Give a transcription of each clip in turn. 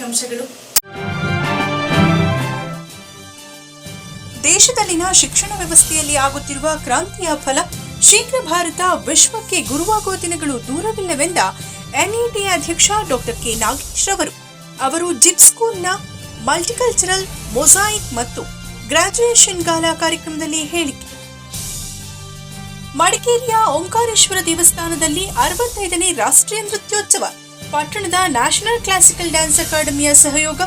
ಮುಖ್ಯಾಂಶಗಳು. ದೇಶದಲ್ಲಿನ ಶಿಕ್ಷಣ ವ್ಯವಸ್ಥೆಯಲ್ಲಿ ಆಗುತ್ತಿರುವ ಕ್ರಾಂತಿಯ ಫಲ ಶೀಘ್ರ ಭಾರತ ವಿಶ್ವಕ್ಕೆ ಗುರುವಾಗುವ ದಿನಗಳು ದೂರವಿಲ್ಲವೆಂದ ಎನ್ಇಟಿ ಅಧ್ಯಕ್ಷ ಡಾಕ್ಟರ್ ಕೆ ನಾಗೇಶ್ ರವರು. ಅವರು ಜಿಪ್ ಸ್ಕೂಲ್ನ ಮಲ್ಟಿಕಲ್ಚರಲ್ ಮೊಸಾಯಿಕ್ ಮತ್ತು ಗ್ರಾಜುಯೇಷನ್ ಗಾಲಾ ಕಾರ್ಯಕ್ರಮದಲ್ಲಿ ಹೇಳಿಕೆ. ಮಡಿಕೇರಿಯ ಓಂಕಾರೇಶ್ವರ ದೇವಸ್ಥಾನದಲ್ಲಿ ಅರವತ್ತೈದನೇ ರಾಷ್ಟ್ರೀಯ ನೃತ್ಯೋತ್ಸವ ಪಟ್ಟಣದ ನ್ಯಾಷನಲ್ ಕ್ಲಾಸಿಕಲ್ ಡ್ಯಾನ್ಸ್ ಅಕಾಡೆಮಿಯ ಸಹಯೋಗ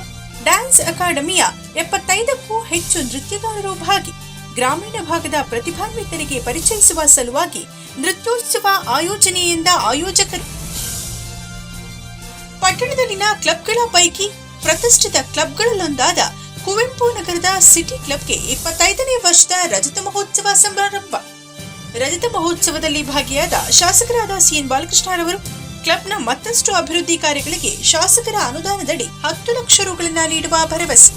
ಡ್ಯಾನ್ಸ್ ಅಕಾಡೆಮಿಯ ಎಪ್ಪತ್ತೈದಕ್ಕೂ ಹೆಚ್ಚು ನೃತ್ಯಗಾರರು ಭಾಗಿ. ಗ್ರಾಮೀಣ ಭಾಗದ ಪ್ರತಿಭಾನ್ವಿತರಿಗೆ ಪರಿಚಯಿಸುವ ಸಲುವಾಗಿ ನೃತ್ಯೋತ್ಸವ ಆಯೋಜನೆಯಿಂದ ಆಯೋಜಕರು ಪಟ್ಟಣದಲ್ಲಿನ ಕ್ಲಬ್ಗಳ ಪೈಕಿ ಪ್ರತಿಷ್ಠಿತ ಕ್ಲಬ್ಗಳಲ್ಲೊಂದಾದ ಕುವೆಂಪು ನಗರದ ಸಿಟಿ ಕ್ಲಬ್ಗೆ ಇಪ್ಪತ್ತೈದನೇ ವರ್ಷದ ರಜತ ಮಹೋತ್ಸವ ಸಮಾರಂಭ. ರಜತ ಮಹೋತ್ಸವದಲ್ಲಿ ಭಾಗಿಯಾದ ಶಾಸಕರಾದ ಸಿಎನ್ ಬಾಲಕೃಷ್ಣರವರು ಕ್ಲಬ್ನ ಮತ್ತಷ್ಟು ಅಭಿವೃದ್ಧಿ ಕಾರ್ಯಗಳಿಗೆ ಶಾಸಕರ ಅನುದಾನದಡಿ ಹತ್ತು ಲಕ್ಷ ರುಗಳನ್ನ ನೀಡುವ ಭರವಸೆ.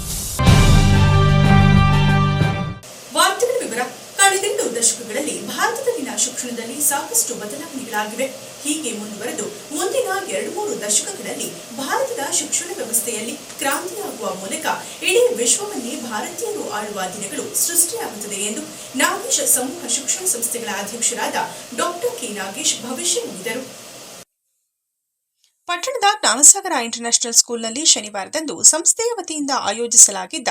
ವಾರ್ತೆಗಳ ವಿವರ ಕಳೆದೆಂಟು ದಶಕಗಳಲ್ಲಿ ಭಾರತದಲ್ಲಿನ ಶಿಕ್ಷಣದಲ್ಲಿ ಸಾಕಷ್ಟು ಬದಲಾವಣೆಗಳಾಗಿವೆ. ಹೀಗೆ ಮುಂದುವರೆದು ಮುಂದಿನ ಎರಡು ಮೂರು ದಶಕಗಳಲ್ಲಿ ಭಾರತದ ಶಿಕ್ಷಣ ವ್ಯವಸ್ಥೆಯಲ್ಲಿ ಕ್ರಾಂತಿಯಾಗುವ ಮೂಲಕ ಇಡೀ ವಿಶ್ವವನ್ನೇ ಭಾರತೀಯರು ಆಳುವ ದಿನಗಳು ಸೃಷ್ಟಿಯಾಗುತ್ತದೆ ಎಂದು ನಾಗೇಶ್ ಸಮೂಹ ಶಿಕ್ಷಣ ಸಂಸ್ಥೆಗಳ ಅಧ್ಯಕ್ಷರಾದ ಡಾಕ್ಟರ್ ಕೆ ನಾಗೇಶ್ ಭವಿಷ್ಯ ನುಡಿದರು. ಜ್ಞಾನಸಾಗರ ಇಂಟರ್ನ್ಯಾಷನಲ್ ಸ್ಕೂಲ್ನಲ್ಲಿ ಶನಿವಾರದಂದು ಸಂಸ್ಥೆಯ ವತಿಯಿಂದ ಆಯೋಜಿಸಲಾಗಿದ್ದ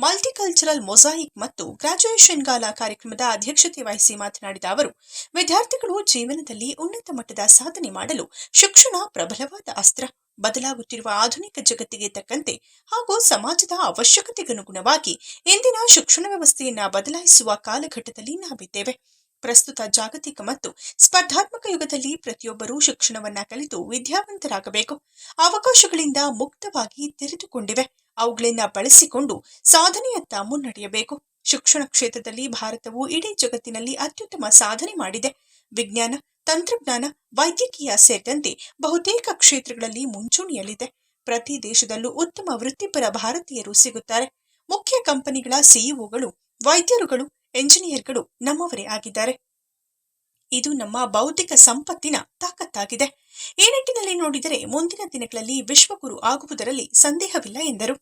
ಮಲ್ಟಿಕಲ್ಚರಲ್ ಮೊಸಾಯಿಕ್ ಮತ್ತು ಗ್ರಾಜುಯೇಷನ್ ಗಾಲಾ ಕಾರ್ಯಕ್ರಮದ ಅಧ್ಯಕ್ಷತೆ ವಹಿಸಿ ಮಾತನಾಡಿದ ಅವರು, ವಿದ್ಯಾರ್ಥಿಗಳು ಜೀವನದಲ್ಲಿ ಉನ್ನತ ಮಟ್ಟದ ಸಾಧನೆ ಮಾಡಲು ಶಿಕ್ಷಣ ಪ್ರಬಲವಾದ ಅಸ್ತ್ರ, ಬದಲಾಗುತ್ತಿರುವ ಆಧುನಿಕ ಜಗತ್ತಿಗೆ ತಕ್ಕಂತೆ ಹಾಗೂ ಸಮಾಜದ ಅವಶ್ಯಕತೆಗನುಗುಣವಾಗಿ ಇಂದಿನ ಶಿಕ್ಷಣ ವ್ಯವಸ್ಥೆಯನ್ನು ಬದಲಾಯಿಸುವ ಕಾಲಘಟ್ಟದಲ್ಲಿ ನಾವಿದ್ದೇವೆ. ಪ್ರಸ್ತುತ ಜಾಗತಿಕ ಮತ್ತು ಸ್ಪರ್ಧಾತ್ಮಕ ಯುಗದಲ್ಲಿ ಪ್ರತಿಯೊಬ್ಬರೂ ಶಿಕ್ಷಣವನ್ನ ಕಲಿತು ವಿದ್ಯಾವಂತರಾಗಬೇಕು. ಅವಕಾಶಗಳಿಂದ ಮುಕ್ತವಾಗಿ ತೆರೆದುಕೊಂಡಿವೆ ಅವುಗಳನ್ನ ಬಳಸಿಕೊಂಡು ಸಾಧನೆಯತ್ತ ಮುನ್ನಡೆಯಬೇಕು. ಶಿಕ್ಷಣ ಕ್ಷೇತ್ರದಲ್ಲಿ ಭಾರತವು ಇಡೀ ಜಗತ್ತಿನಲ್ಲಿ ಅತ್ಯುತ್ತಮ ಸಾಧನೆ ಮಾಡಿದೆ. ವಿಜ್ಞಾನ, ತಂತ್ರಜ್ಞಾನ, ವೈದ್ಯಕೀಯ ಸೇರಿದಂತೆ ಬಹುತೇಕ ಕ್ಷೇತ್ರಗಳಲ್ಲಿ ಮುಂಚೂಣಿಯಲ್ಲಿದೆ. ಪ್ರತಿ ದೇಶದಲ್ಲೂ ಉತ್ತಮ ವೃತ್ತಿಪರ ಭಾರತೀಯರು ಸಿಗುತ್ತಾರೆ. ಮುಖ್ಯ ಕಂಪನಿಗಳ ಸಿಇಒಗಳು ವೈದ್ಯರುಗಳು ಎಂಜಿನಿಯರ್ಗಳು ನಮ್ಮವರೇ ಆಗಿದ್ದಾರೆ. ಇದು ನಮ್ಮ ಬೌದ್ಧಿಕ ಸಂಪತ್ತಿನ ತಾಕತ್ತಾಗಿದೆ. ಈ ನಿಟ್ಟಿನಲ್ಲಿ ನೋಡಿದರೆ ಮುಂದಿನ ದಿನಗಳಲ್ಲಿ ವಿಶ್ವಗುರು ಆಗುವುದರಲ್ಲಿ ಸಂದೇಹವಿಲ್ಲ ಎಂದರು.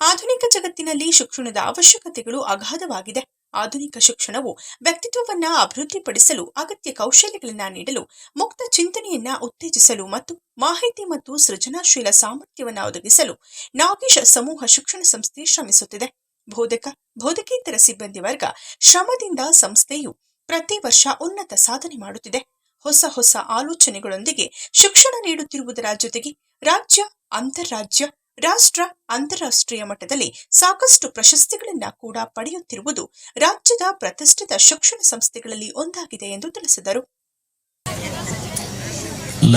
ಆಧುನಿಕ ಜಗತ್ತಿನಲ್ಲಿ ಶಿಕ್ಷಣದ ಅವಶ್ಯಕತೆಗಳು ಅಗಾಧವಾಗಿದೆ. ಆಧುನಿಕ ಶಿಕ್ಷಣವು ವ್ಯಕ್ತಿತ್ವವನ್ನ ಅಭಿವೃದ್ಧಿಪಡಿಸಲು ಅಗತ್ಯ ಕೌಶಲ್ಯಗಳನ್ನ ನೀಡಲು, ಮುಕ್ತ ಚಿಂತನೆಯನ್ನ ಉತ್ತೇಜಿಸಲು ಮತ್ತು ಮಾಹಿತಿ ಮತ್ತು ಸೃಜನಾಶೀಲ ಸಾಮರ್ಥ್ಯವನ್ನ ಒದಗಿಸಲು ನಾಗೇಶ್ ಸಮೂಹ ಶಿಕ್ಷಣ ಸಂಸ್ಥೆ ಶ್ರಮಿಸುತ್ತಿದೆ. ಬೋಧಕ ಬೋಧಕೇತರ ಸಿಬ್ಬಂದಿ ವರ್ಗ ಶ್ರಮದಿಂದ ಸಂಸ್ಥೆಯು ಪ್ರತಿ ವರ್ಷ ಉನ್ನತ ಸಾಧನೆ ಮಾಡುತ್ತಿದೆ. ಹೊಸ ಹೊಸ ಆಲೋಚನೆಗಳೊಂದಿಗೆ ಶಿಕ್ಷಣ ನೀಡುತ್ತಿರುವುದರ ಜೊತೆಗೆ ರಾಜ್ಯ ಅಂತಾರಾಜ್ಯ ರಾಷ್ಟ್ರ, ಅಂತಾರಾಷ್ಟ್ರೀಯ ಮಟ್ಟದಲ್ಲಿ ಸಾಕಷ್ಟು ಪ್ರಶಸ್ತಿಗಳನ್ನ ಕೂಡ ಪಡೆಯುತ್ತಿರುವುದು ರಾಜ್ಯದ ಪ್ರತಿಷ್ಠಿತ ಶಿಕ್ಷಣ ಸಂಸ್ಥೆಗಳಲ್ಲಿ ಒಂದಾಗಿದೆ ಎಂದು ತಿಳಿಸಿದರು.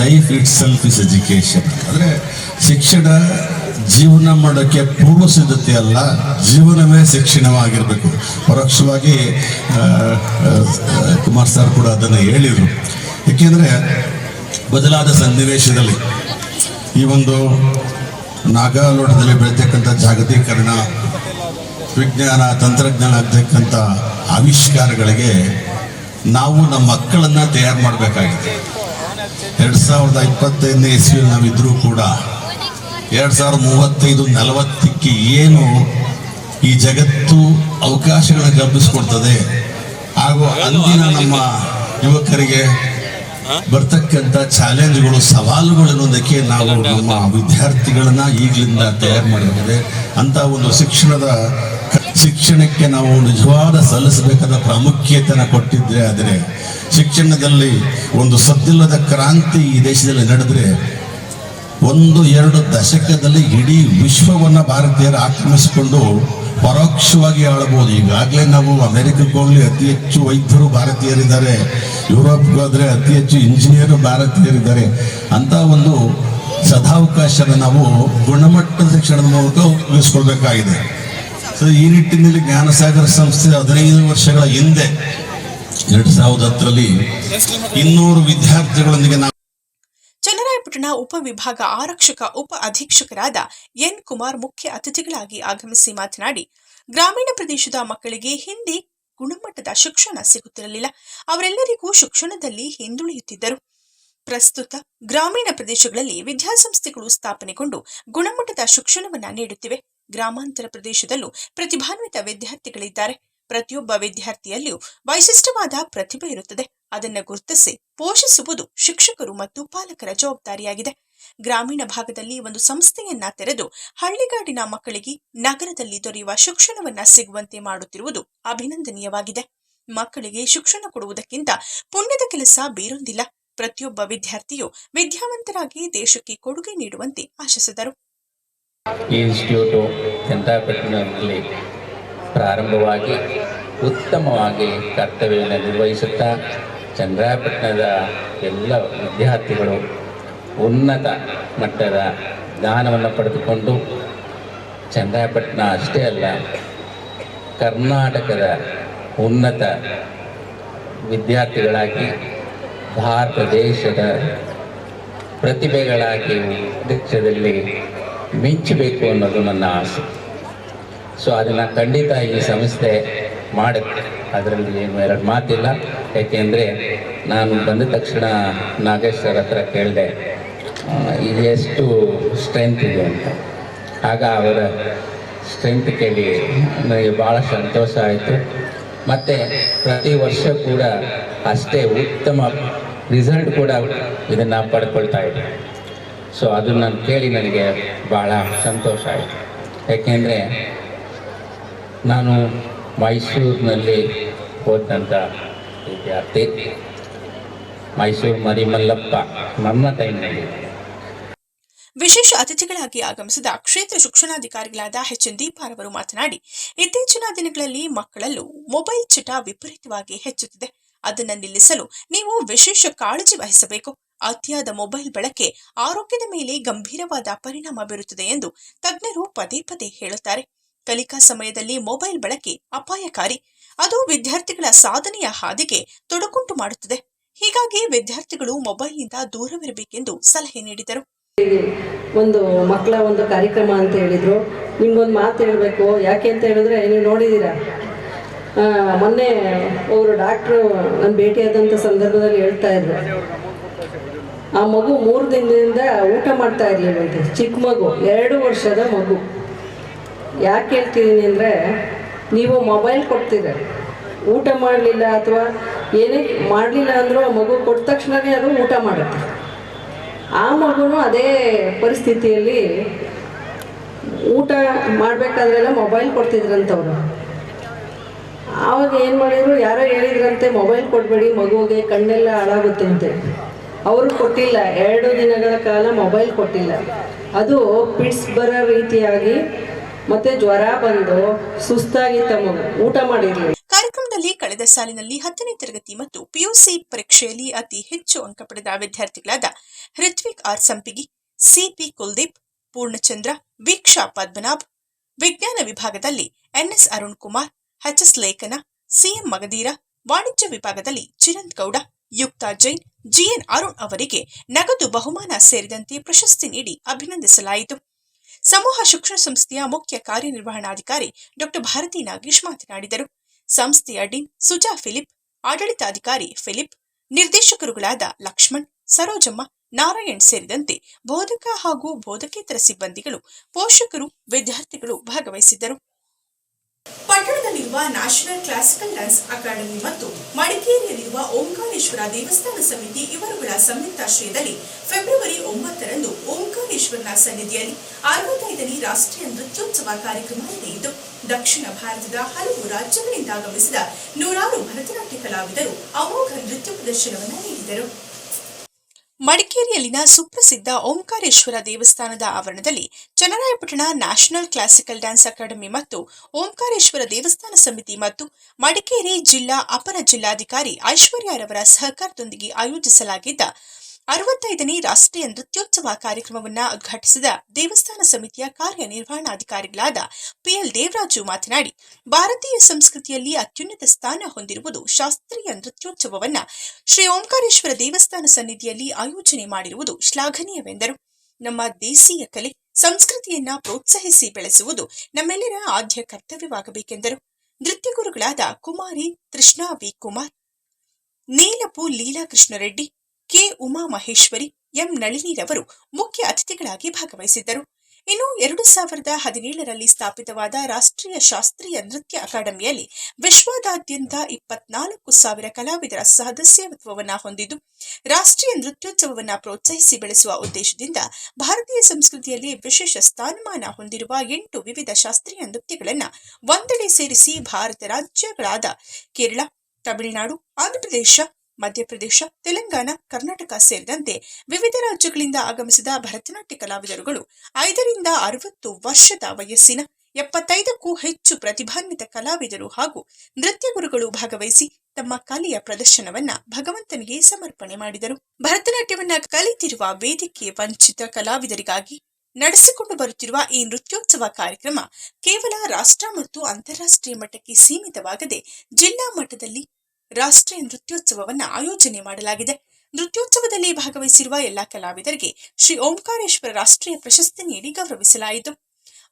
Life itself is education ಅಂದರೆ ಶಿಕ್ಷಣ ಜೀವನ ಮಾಡೋಕ್ಕೆ ಪೂರ್ವ ಸಿದ್ಧತೆ ಅಲ್ಲ, ಜೀವನವೇ ಶಿಕ್ಷಣವಾಗಿರಬೇಕು. ಪರೋಕ್ಷವಾಗಿ ಕುಮಾರ್ ಸರ್ ಕೂಡ ಅದನ್ನು ಹೇಳಿದರು. ಏಕೆಂದರೆ ಬದಲಾದ ಸನ್ನಿವೇಶದಲ್ಲಿ ಈ ಒಂದು ನಾಗಾಲೋಟದಲ್ಲಿ ಬೆಳೀತಕ್ಕಂಥ ಜಾಗತೀಕರಣ, ವಿಜ್ಞಾನ, ತಂತ್ರಜ್ಞಾನ ಆಗ್ತಕ್ಕಂಥ ಆವಿಷ್ಕಾರಗಳಿಗೆ ನಾವು ನಮ್ಮ ಮಕ್ಕಳನ್ನು ತಯಾರು ಮಾಡಬೇಕಾಗಿದೆ. ಎರಡ್ ಸಾವಿರದ ಇಪ್ಪತ್ತೈದನೇ ಇಸ್ವಿಯಲ್ಲಿ ನಾವಿದ್ರೂ ಕೂಡ ಎರಡ್ ಸಾವಿರದ ಮೂವತ್ತೈದು ನಲವತ್ತಕ್ಕೆ ಏನು ಈ ಜಗತ್ತು ಅವಕಾಶಗಳನ್ನು ಕಲ್ಪಿಸಿಕೊಡ್ತದೆ ಹಾಗೂ ಅಂದಿನ ನಮ್ಮ ಯುವಕರಿಗೆ ಬರ್ತಕ್ಕಂಥ ಚಾಲೆಂಜ್ಗಳು ಸವಾಲುಗಳು ಅನ್ನೋದಕ್ಕೆ ನಾವು ನಮ್ಮ ವಿದ್ಯಾರ್ಥಿಗಳನ್ನ ಈಗಲಿಂದ ತಯಾರು ಮಾಡಿದ್ದೇವೆ ಅಂತ ಒಂದು ಶಿಕ್ಷಣದ ಶಿಕ್ಷಣಕ್ಕೆ ನಾವು ನಿಜವಾದ ಸಲ್ಲಿಸಬೇಕಾದ ಪ್ರಾಮುಖ್ಯತೆಯನ್ನು ಕೊಟ್ಟಿದ್ರೆ ಆದರೆ ಶಿಕ್ಷಣದಲ್ಲಿ ಒಂದು ಸದ್ದಿಲ್ಲದ ಕ್ರಾಂತಿ ಈ ದೇಶದಲ್ಲಿ ನಡೆದ್ರೆ ಒಂದು ಎರಡು ದಶಕದಲ್ಲಿ ಇಡೀ ವಿಶ್ವವನ್ನ ಭಾರತೀಯರು ಆಕ್ರಮಿಸಿಕೊಂಡು ಪರೋಕ್ಷವಾಗಿ ಆಳಬಹುದು ಈಗಾಗಲೇ ನಾವು ಅಮೆರಿಕಕ್ಕೆ ಹೋಗ್ಲಿ ಅತಿ ಹೆಚ್ಚು ವೈದ್ಯರು ಭಾರತೀಯರಿದ್ದಾರೆ. ಯುರೋಪ್ಗೆ ಹೋದ್ರೆ ಅತಿ ಹೆಚ್ಚು ಇಂಜಿನಿಯರ್ ಭಾರತೀಯರಿದ್ದಾರೆ. ಅಂತ ಒಂದು ಸದಾವಕಾಶನ ನಾವು ಗುಣಮಟ್ಟದ ಶಿಕ್ಷಣದ ಮೂಲಕ ಉಪಯೋಗಿಸ್ಕೊಳ್ಬೇಕಾಗಿದೆ. ಸೊ ಈ ನಿಟ್ಟಿನಲ್ಲಿ ಜ್ಞಾನಸಾಗರ ಸಂಸ್ಥೆ ಹದಿನೈದು ವರ್ಷಗಳ ಹಿಂದೆ ಎರಡ್ ಸಾವಿರದ ಹತ್ತರಲ್ಲಿ ಇನ್ನೂರು ವಿದ್ಯಾರ್ಥಿಗಳೊಂದಿಗೆ ನಾವು ಚನ್ನರಾಯಪಟ್ಟಣ ಉಪವಿಭಾಗ ಆರಕ್ಷಕ, ಉಪ ಅಧೀಕ್ಷಕರಾದ ಎನ್ ಕುಮಾರ್ ಮುಖ್ಯ ಅತಿಥಿಗಳಾಗಿ ಆಗಮಿಸಿ ಮಾತನಾಡಿ, ಗ್ರಾಮೀಣ ಪ್ರದೇಶದ ಮಕ್ಕಳಿಗೆ ಹಿಂದಿ ಗುಣಮಟ್ಟದ ಶಿಕ್ಷಣ ಸಿಗುತ್ತಿರಲಿಲ್ಲ. ಅವರೆಲ್ಲರಿಗೂ ಶಿಕ್ಷಣದಲ್ಲಿ ಹಿಂದುಳಿಯುತ್ತಿದ್ದರು. ಪ್ರಸ್ತುತ ಗ್ರಾಮೀಣ ಪ್ರದೇಶಗಳಲ್ಲಿ ವಿದ್ಯಾಸಂಸ್ಥೆಗಳು ಸ್ಥಾಪನೆಗೊಂಡು ಗುಣಮಟ್ಟದ ಶಿಕ್ಷಣವನ್ನು ನೀಡುತ್ತಿವೆ. ಗ್ರಾಮಾಂತರ ಪ್ರದೇಶದಲ್ಲೂ ಪ್ರತಿಭಾನ್ವಿತ ವಿದ್ಯಾರ್ಥಿಗಳಿದ್ದಾರೆ. ಪ್ರತಿಯೊಬ್ಬ ವಿದ್ಯಾರ್ಥಿಯಲ್ಲಿಯೂ ವೈಶಿಷ್ಟ್ಯವಾದ ಪ್ರತಿಭೆ ಇರುತ್ತದೆ. ಅದನ್ನು ಗುರುತಿಸಿ ಪೋಷಿಸುವುದು ಶಿಕ್ಷಕರು ಮತ್ತು ಪಾಲಕರ ಜವಾಬ್ದಾರಿಯಾಗಿದೆ. ಗ್ರಾಮೀಣ ಭಾಗದಲ್ಲಿ ಒಂದು ಸಂಸ್ಥೆಯನ್ನ ತೆರೆದು ಹಳ್ಳಿಗಾಡಿನ ಮಕ್ಕಳಿಗೆ ನಗರದಲ್ಲಿ ದೊರೆಯುವ ಶಿಕ್ಷಣವನ್ನ ಸಿಗುವಂತೆ ಮಾಡುತ್ತಿರುವುದು ಅಭಿನಂದನೀಯವಾಗಿದೆ. ಮಕ್ಕಳಿಗೆ ಶಿಕ್ಷಣ ಕೊಡುವುದಕ್ಕಿಂತ ಪುಣ್ಯದ ಕೆಲಸ ಬೇರೊಂದಿಲ್ಲ. ಪ್ರತಿಯೊಬ್ಬ ವಿದ್ಯಾರ್ಥಿಯು ವಿದ್ಯಾವಂತರಾಗಿ ದೇಶಕ್ಕೆ ಕೊಡುಗೆ ನೀಡುವಂತೆ ಆಶಿಸಿದರು. ಈ ಇನ್ಸ್ಟಿಟ್ಯೂಟು ಚಂತಾಪಟ್ಟಣದಲ್ಲಿ ಪ್ರಾರಂಭವಾಗಿ ಉತ್ತಮವಾಗಿ ಕರ್ತವ್ಯವನ್ನು ನಿರ್ವಹಿಸುತ್ತಾ ಚಂದ್ರಾಪಟ್ಟಣದ ಎಲ್ಲ ವಿದ್ಯಾರ್ಥಿಗಳು ಉನ್ನತ ಮಟ್ಟದ ಜ್ಞಾನವನ್ನು ಪಡೆದುಕೊಂಡು ಚಂದ್ರಾಪಟ್ಟಣ ಅಷ್ಟೇ ಅಲ್ಲ, ಕರ್ನಾಟಕದ ಉನ್ನತ ವಿದ್ಯಾರ್ಥಿಗಳಾಗಿ, ಭಾರತ ದೇಶದ ಪ್ರತಿಭೆಗಳಾಗಿ ದೇಶದಲ್ಲಿ ಮಿಂಚಬೇಕು ಅನ್ನೋದು ನನ್ನ ಆಸೆ. ಸೊ ಅದನ್ನು ಖಂಡಿತ ಈ ಸಂಸ್ಥೆ ಮಾಡುತ್ತೆ. ಅದರಲ್ಲಿ ಏನು ಎರಡು ಮಾತಿಲ್ಲ. ಯಾಕೆಂದರೆ ನಾನು ಬಂದ ತಕ್ಷಣ ನಾಗೇಶ್ ಸರ್ ಹತ್ರ ಕೇಳಿದೆ ಇದು ಎಷ್ಟು ಸ್ಟ್ರೆಂತ್ ಇದೆ ಅಂತ. ಆಗ ಅವರ ಸ್ಟ್ರೆಂತ್ ಕೇಳಿ ನನಗೆ ಭಾಳ ಸಂತೋಷ ಆಯಿತು. ಮತ್ತು ಪ್ರತಿ ವರ್ಷ ಕೂಡ ಅಷ್ಟೇ ಉತ್ತಮ ರಿಸಲ್ಟ್ ಕೂಡ ಇದನ್ನು ಪಡ್ಕೊಳ್ತಾ ಇದೆ ಸೊ ಅದನ್ನು ಕೇಳಿ ನನಗೆ ಭಾಳ ಸಂತೋಷ ಆಯಿತು. ಯಾಕೆಂದರೆ ನಾನು ಮೈಸೂರಿನಲ್ಲಿ ಓದಿದಂಥ ವಿದ್ಯಾರ್ಥಿ ಮೈಸೂರು ಮರಿಮಲ್ಲಪ್ಪ ನಮ್ಮ ಟೈಮ್ನಲ್ಲಿ. ವಿಶೇಷ ಅತಿಥಿಗಳಾಗಿ ಆಗಮಿಸಿದ ಕ್ಷೇತ್ರ ಶಿಕ್ಷಣಾಧಿಕಾರಿಗಳಾದ ಎಚ್ ದೀಪಾರ್ ಅವರು ಮಾತನಾಡಿ, ಇತ್ತೀಚಿನ ದಿನಗಳಲ್ಲಿ ಮಕ್ಕಳಲ್ಲೂ ಮೊಬೈಲ್ ಚಟ ವಿಪರೀತವಾಗಿ ಹೆಚ್ಚುತ್ತಿದೆ. ಅದನ್ನು ನಿಲ್ಲಿಸಲು ನೀವು ವಿಶೇಷ ಕಾಳಜಿ ವಹಿಸಬೇಕು. ಅತಿಯಾದ ಮೊಬೈಲ್ ಬಳಕೆ ಆರೋಗ್ಯದ ಮೇಲೆ ಗಂಭೀರವಾದ ಪರಿಣಾಮ ಬೀರುತ್ತದೆ ಎಂದು ತಜ್ಞರು ಪದೇ ಪದೇ ಹೇಳುತ್ತಾರೆ. ಕಲಿಕಾ ಸಮಯದಲ್ಲಿ ಮೊಬೈಲ್ ಬಳಕೆ ಅಪಾಯಕಾರಿ. ಅದು ವಿದ್ಯಾರ್ಥಿಗಳ ಸಾಧನೆಯ ಹಾದಿಗೆ ತೊಡಕುಂಟು ಮಾಡುತ್ತದೆ. ಹೀಗಾಗಿ ವಿದ್ಯಾರ್ಥಿಗಳು ಮೊಬೈಲ್ನಿಂದ ದೂರವಿರಬೇಕೆಂದು ಸಲಹೆ ನೀಡಿದರು. ಒಂದು ಮಕ್ಕಳ ಒಂದು ಕಾರ್ಯಕ್ರಮ ಅಂತ ಹೇಳಿದರು. ನಿಮ್ಗೊಂದು ಮಾತು ಹೇಳಬೇಕು. ಯಾಕೆ ಅಂತ ಹೇಳಿದ್ರೆ ನೀವು ನೋಡಿದ್ದೀರಾ? ಮೊನ್ನೆ ಅವರು ಡಾಕ್ಟ್ರು ನಾನು ಭೇಟಿಯಾದಂಥ ಸಂದರ್ಭದಲ್ಲಿ ಹೇಳ್ತಾ ಇದ್ರು. ಆ ಮಗು ಮೂರು ದಿನದಿಂದ ಊಟ ಮಾಡ್ತಾ ಇರಲಿಲ್ಲಂತೆ ಚಿಕ್ಕ ಮಗು, ಎರಡು ವರ್ಷದ ಮಗು. ಯಾಕೆ ಹೇಳ್ತಿದ್ದೀನಿ ಅಂದರೆ, ನೀವು ಮೊಬೈಲ್ ಕೊಡ್ತೀರ. ಊಟ ಮಾಡಲಿಲ್ಲ ಅಥವಾ ಏನೇ ಮಾಡಲಿಲ್ಲ ಅಂದರೂ ಆ ಮಗು ಕೊಟ್ಟ ತಕ್ಷಣವೇ ಅದು ಊಟ ಮಾಡುತ್ತೆ. ಆ ಮಗುನೂ ಅದೇ ಪರಿಸ್ಥಿತಿಯಲ್ಲಿ ಊಟ ಮಾಡಬೇಕಾದ್ರೆಲ್ಲ ಮೊಬೈಲ್ ಕೊಡ್ತಿದ್ರಂತವ್ರು. ಆವಾಗ ಏನು ಮಾಡಿದ್ರು? ಯಾರೋ ಹೇಳಿದ್ರಂತೆ, ಮೊಬೈಲ್ ಕೊಡಬೇಡಿ ಮಗುವಿಗೆ ಕಣ್ಣೆಲ್ಲ ಹಾಳಾಗುತ್ತೆ ಅಂತೆ. ಅವರು ಕೊಟ್ಟಿಲ್ಲ. ಎರಡು ದಿನಗಳ ಕಾಲ ಮೊಬೈಲ್ ಕೊಟ್ಟಿಲ್ಲ. ಅದು ಪಿಟ್ಸ್ ಬರೋ ರೀತಿಯಾಗಿ ಮತ್ತೆ ಜ್ವರ ಬಂದು ಸುಸ್ತಾಗಿ ತಮ್ಮ ಊಟ ಮಾಡಿರಲಿಲ್ಲ. ಕಾರ್ಯಕ್ರಮದಲ್ಲಿ ಕಳೆದ ಸಾಲಿನಲ್ಲಿ ಹತ್ತನೇ ತರಗತಿ ಮತ್ತು ಪಿಯುಸಿ ಪರೀಕ್ಷೆಯಲ್ಲಿ ಅತಿ ಹೆಚ್ಚು ಅಂಕ ಪಡೆದ ವಿದ್ಯಾರ್ಥಿಗಳಾದ ಹೃತ್ವಿಕ್ ಆರ್ ಸಂಪಿಗಿ, ಸಿಪಿ ಕುಲ್ದೀಪ್, ಪೂರ್ಣಚಂದ್ರ, ವೀಕ್ಷಾ ಪದ್ಮನಾಭ್. ವಿಜ್ಞಾನ ವಿಭಾಗದಲ್ಲಿ NS Arun Kumar HS Lekhana, CM Magadheera, ವಾಣಿಜ್ಯ ವಿಭಾಗದಲ್ಲಿ ಚಿರಂತ್ ಗೌಡ ಯುಕ್ತಾ ಜೈನ್, ಜಿಎನ್ ಅರುಣ್ ಅವರಿಗೆ ನಗದು ಬಹುಮಾನ ಸೇರಿದಂತೆ ಪ್ರಶಸ್ತಿ ನೀಡಿ ಅಭಿನಂದಿಸಲಾಯಿತು. ಸಮೂಹ ಶಿಕ್ಷಣ ಸಂಸ್ಥೆಯ ಮುಖ್ಯ ಕಾರ್ಯನಿರ್ವಹಣಾಧಿಕಾರಿ ಡಾಕ್ಟರ್ ಭಾರತಿ ನಾಗೇಶ್ ಮಾತನಾಡಿದರು. ಸಂಸ್ಥೆಯ ಡೀನ್ ಸುಜಾ ಫಿಲಿಪ್, ಆಡಳಿತಾಧಿಕಾರಿ ಫಿಲಿಪ್, ನಿರ್ದೇಶಕರುಗಳಾದ ಲಕ್ಷ್ಮಣ್, ಸರೋಜಮ್ಮ, ನಾರಾಯಣ್ ಸೇರಿದಂತೆ ಬೋಧಕ ಹಾಗೂ ಬೋಧಕೇತರ ಸಿಬ್ಬಂದಿಗಳು ಪೋಷಕರು, ವಿದ್ಯಾರ್ಥಿಗಳು ಭಾಗವಹಿಸಿದ್ದರು. ಪಟ್ಟಣದಲ್ಲಿರುವ ನ್ಯಾಷನಲ್ ಕ್ಲಾಸಿಕಲ್ ಡ್ಯಾನ್ಸ್ ಅಕಾಡೆಮಿ ಮತ್ತು ಮಡಿಕೇರಿಯಲ್ಲಿರುವ ಓಂಕಾರೇಶ್ವರ ದೇವಸ್ಥಾನ ಸಮಿತಿ ಇವರುಗಳ ಸಂಯುಕ್ತಾಶ್ರಯದಲ್ಲಿ ಫೆಬ್ರವರಿ ಒಂಬತ್ತರಂದು ಓಂಕಾರೇಶ್ವರನ ಸನ್ನಿಧಿಯಲ್ಲಿ ಅರವತ್ತೈದನೇ ರಾಷ್ಟ್ರೀಯ ನೃತ್ಯೋತ್ಸವ ಕಾರ್ಯಕ್ರಮ ನಡೆಯಿತು. ದಕ್ಷಿಣ ಭಾರತದ ಹಲವು ರಾಜ್ಯಗಳಿಂದ ಆಗಮಿಸಿದ ನೂರಾರು ಭರತನಾಟ್ಯ ಕಲಾವಿದರು ಅಮೋಘ ನೃತ್ಯ ಪ್ರದರ್ಶನವನ್ನು ನೀಡಿದರು. ಮಡಿಕೇರಿಯಲ್ಲಿನ ಸುಪ್ರಸಿದ್ಧ ಓಂಕಾರೇಶ್ವರ ದೇವಸ್ಥಾನದ ಆವರಣದಲ್ಲಿ Channarayapatna national classical dance academy ಮತ್ತು ಓಂಕಾರೇಶ್ವರ ದೇವಸ್ಥಾನ ಸಮಿತಿ ಮತ್ತು ಮಡಿಕೇರಿ ಜಿಲ್ಲಾ ಅಪರ ಜಿಲ್ಲಾಧಿಕಾರಿ ಐಶ್ವರ್ಯರವರ ಸಹಕಾರದೊಂದಿಗೆ ಆಯೋಜಿಸಲಾಗಿದ್ದ ಅರವತ್ತೈದನೇ ರಾಷ್ಟ್ರೀಯ ನೃತ್ಯೋತ್ಸವ ಕಾರ್ಯಕ್ರಮವನ್ನು ಉದ್ಘಾಟಿಸಿದ ದೇವಸ್ಥಾನ ಸಮಿತಿಯ ಕಾರ್ಯನಿರ್ವಹಣಾಧಿಕಾರಿಗಳಾದ ಪಿಎಲ್ ದೇವರಾಜು ಮಾತನಾಡಿ, ಭಾರತೀಯ ಸಂಸ್ಕೃತಿಯಲ್ಲಿ ಅತ್ಯುನ್ನತ ಸ್ಥಾನ ಹೊಂದಿರುವುದು ಶಾಸ್ತ್ರೀಯ ನೃತ್ಯೋತ್ಸವವನ್ನು ಶ್ರೀ ಓಂಕಾರೇಶ್ವರ ದೇವಸ್ಥಾನ ಸನ್ನಿಧಿಯಲ್ಲಿ ಆಯೋಜನೆ ಮಾಡಿರುವುದು ಶ್ಲಾಘನೀಯವೆಂದರು. ನಮ್ಮ ದೇಶೀಯ ಕಲೆ ಸಂಸ್ಕೃತಿಯನ್ನ ಪ್ರೋತ್ಸಾಹಿಸಿ ಬೆಳೆಸುವುದು ನಮ್ಮೆಲ್ಲರ ಆದ್ಯ ಕರ್ತವ್ಯವಾಗಬೇಕೆಂದರು. ನೃತ್ಯ ಗುರುಗಳಾದ Kumari, Krishna V. Kumar, Neelapu Leela Krishnareddy K. Uma Maheshwari M. ನಳಿನಿರವರು ಮುಖ್ಯ ಅತಿಥಿಗಳಾಗಿ ಭಾಗವಹಿಸಿದ್ದರು. ಇನ್ನು ಎರಡು ಸಾವಿರದ ಹದಿನೇಳರಲ್ಲಿ ಸ್ಥಾಪಿತವಾದ ರಾಷ್ಟ್ರೀಯ ಶಾಸ್ತ್ರೀಯ ನೃತ್ಯ ಅಕಾಡೆಮಿಯಲ್ಲಿ ವಿಶ್ವದಾದ್ಯಂತ ಇಪ್ಪತ್ನಾಲ್ಕು ಸಾವಿರ ಕಲಾವಿದರ ಸದಸ್ಯತ್ವವನ್ನು ಹೊಂದಿದ್ದು, ರಾಷ್ಟ್ರೀಯ ನೃತ್ಯೋತ್ಸವವನ್ನು ಪ್ರೋತ್ಸಾಹಿಸಿ ಬೆಳೆಸುವ ಉದ್ದೇಶದಿಂದ ಭಾರತೀಯ ಸಂಸ್ಕೃತಿಯಲ್ಲಿ ವಿಶೇಷ ಸ್ಥಾನಮಾನ ಹೊಂದಿರುವ ಎಂಟು ವಿವಿಧ ಶಾಸ್ತ್ರೀಯ ನೃತ್ಯಗಳನ್ನು ಒಂದೆಡೆ ಸೇರಿಸಿ ಭಾರತ ರಾಜ್ಯಗಳಾದ ಕೇರಳ, ತಮಿಳುನಾಡು, ಆಂಧ್ರಪ್ರದೇಶ ಮಧ್ಯಪ್ರದೇಶ, ತೆಲಂಗಾಣ, ಕರ್ನಾಟಕ ಸೇರಿದಂತೆ ವಿವಿಧ ರಾಜ್ಯಗಳಿಂದ ಆಗಮಿಸಿದ ಭರತನಾಟ್ಯ ಕಲಾವಿದರುಗಳು ಐದರಿಂದ ಅರವತ್ತು ವರ್ಷದ ವಯಸ್ಸಿನ ಎಪ್ಪತ್ತೈದಕ್ಕೂ ಹೆಚ್ಚು ಪ್ರತಿಭಾನ್ವಿತ ಕಲಾವಿದರು ಹಾಗೂ ನೃತ್ಯ ಗುರುಗಳು ಭಾಗವಹಿಸಿ ತಮ್ಮ ಕಲೆಯ ಪ್ರದರ್ಶನವನ್ನ ಭಗವಂತನಿಗೆ ಸಮರ್ಪಣೆ ಮಾಡಿದರು. ಭರತನಾಟ್ಯವನ್ನ ಕಲಿತಿರುವ ವೇದಿಕೆ ವಂಚಿತ ಕಲಾವಿದರಿಗಾಗಿ ನಡೆಸಿಕೊಂಡು ಬರುತ್ತಿರುವ ಈ ನೃತ್ಯೋತ್ಸವ ಕಾರ್ಯಕ್ರಮ ಕೇವಲ ರಾಷ್ಟ್ರ ಮತ್ತು ಅಂತಾರಾಷ್ಟ್ರೀಯ ಮಟ್ಟಕ್ಕೆ ಸೀಮಿತವಾಗದೆ ಜಿಲ್ಲಾ ಮಟ್ಟದಲ್ಲಿ ರಾಷ್ಟ್ರೀಯ ನೃತ್ಯೋತ್ಸವವನ್ನು ಆಯೋಜನೆ ಮಾಡಲಾಗಿದೆ. ನೃತ್ಯೋತ್ಸವದಲ್ಲಿ ಭಾಗವಹಿಸಿರುವ ಎಲ್ಲಾ ಕಲಾವಿದರಿಗೆ ಶ್ರೀ ಓಂಕಾರೇಶ್ವರ ರಾಷ್ಟ್ರೀಯ ಪ್ರಶಸ್ತಿ ನೀಡಿ ಗೌರವಿಸಲಾಯಿತು.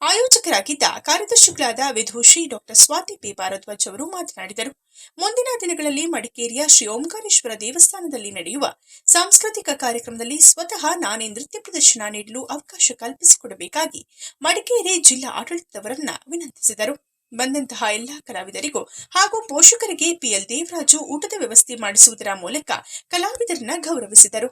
ಆಯೋಜಕರಾಗಿದ್ದ ಕಾರ್ಯದರ್ಶಿಗಳಾದ ವಿಧೂಷಿ ಡಾಕ್ಟರ್ ಸ್ವಾತಿ ಪಿ. ಭಾರದ್ವಾಜ್ ಅವರು ಮಾತನಾಡಿದರು. ಮುಂದಿನ ದಿನಗಳಲ್ಲಿ ಮಡಿಕೇರಿಯ ಶ್ರೀ ಓಂಕಾರೇಶ್ವರ ದೇವಸ್ಥಾನದಲ್ಲಿ ನಡೆಯುವ ಸಾಂಸ್ಕೃತಿಕ ಕಾರ್ಯಕ್ರಮದಲ್ಲಿ ಸ್ವತಃ ನಾನೇ ನೃತ್ಯ ಪ್ರದರ್ಶನ ನೀಡಲು ಅವಕಾಶ ಕಲ್ಪಿಸಿಕೊಡಬೇಕಾಗಿ ಮಡಿಕೇರಿ ಜಿಲ್ಲಾ ಆಡಳಿತದವರನ್ನ ವಿನಂತಿಸಿದರು. ಬಂದಂತಹ ಎಲ್ಲಾ ಕಲಾವಿದರಿಗೂ ಹಾಗೂ ಪೋಷಕರಿಗೆ ಪಿಎಲ್ ದೇವರಾಜು ಊಟದ ವ್ಯವಸ್ಥೆ ಮಾಡಿಸುವುದರ ಮೂಲಕ ಕಲಾವಿದರನ್ನ ಗೌರವಿಸಿದರು.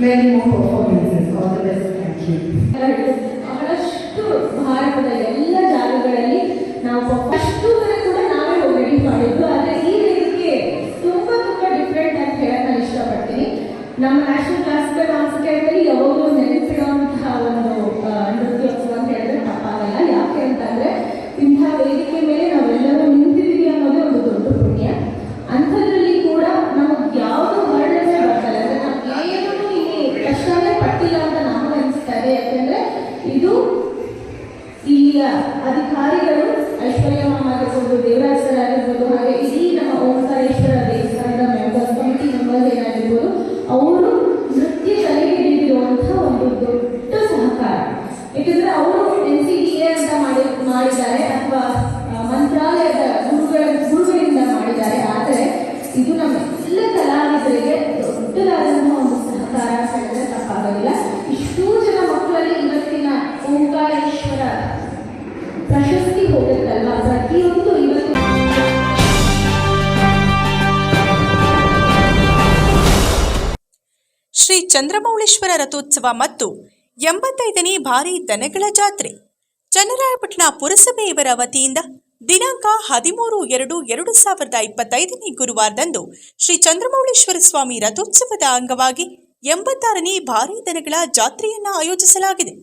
many more performances. All the best. Thank you. Maharashtra, Bharatadaya. ರಥೋತ್ಸವ ಮತ್ತು ಎಂಬತ್ತೈದನೇ ಭಾರಿ ದನಗಳ ಜಾತ್ರೆ. ಚನ್ನರಾಯಪಟ್ಟಣ ಪುರಸಭೆಯವರ ವತಿಯಿಂದ ದಿನಾಂಕ ಹದಿಮೂರು ಎರಡು ಎರಡು ಸಾವಿರದ ಇಪ್ಪತ್ತೈದನೇ ಗುರುವಾರದಂದು ಶ್ರೀ ಚಂದ್ರಮೌಳೇಶ್ವರ ಸ್ವಾಮಿ ರಥೋತ್ಸವದ ಅಂಗವಾಗಿ ಎಂಬತ್ತಾರನೇ ಭಾರಿ ದನಗಳ ಜಾತ್ರೆಯನ್ನ ಆಯೋಜಿಸಲಾಗಿದೆ.